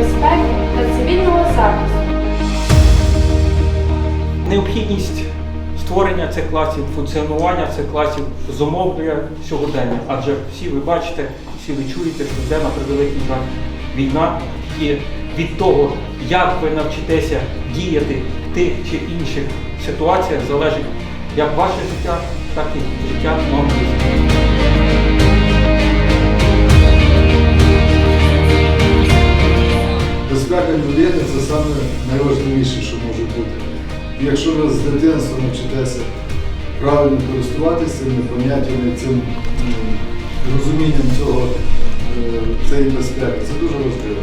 безпеки та цивільного захисту. Необхідність створення цих класів, функціонування цих класів зумовлює сьогодення. Адже всі ви бачите, всі ви чуєте, що йде на превеликий жаль війна. І від того, як ви навчитеся діяти в тих чи інших ситуаціях, залежить як ваше життя, так і життя. Людини це саме найважливіше, що може бути. І якщо ви з дитинства навчитеся правильно користуватися цими поняттями, цим розумінням цього, е, цієї безпеки, це дуже важливо.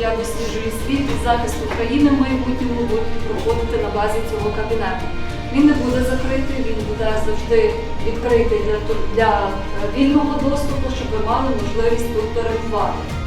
Як досліджує світ і захист України в майбутньому будуть проходити на базі цього кабінету. Він не буде закритий, він буде завжди відкритий для, для е, вільного доступу, щоб ви мали можливість тут перебувати.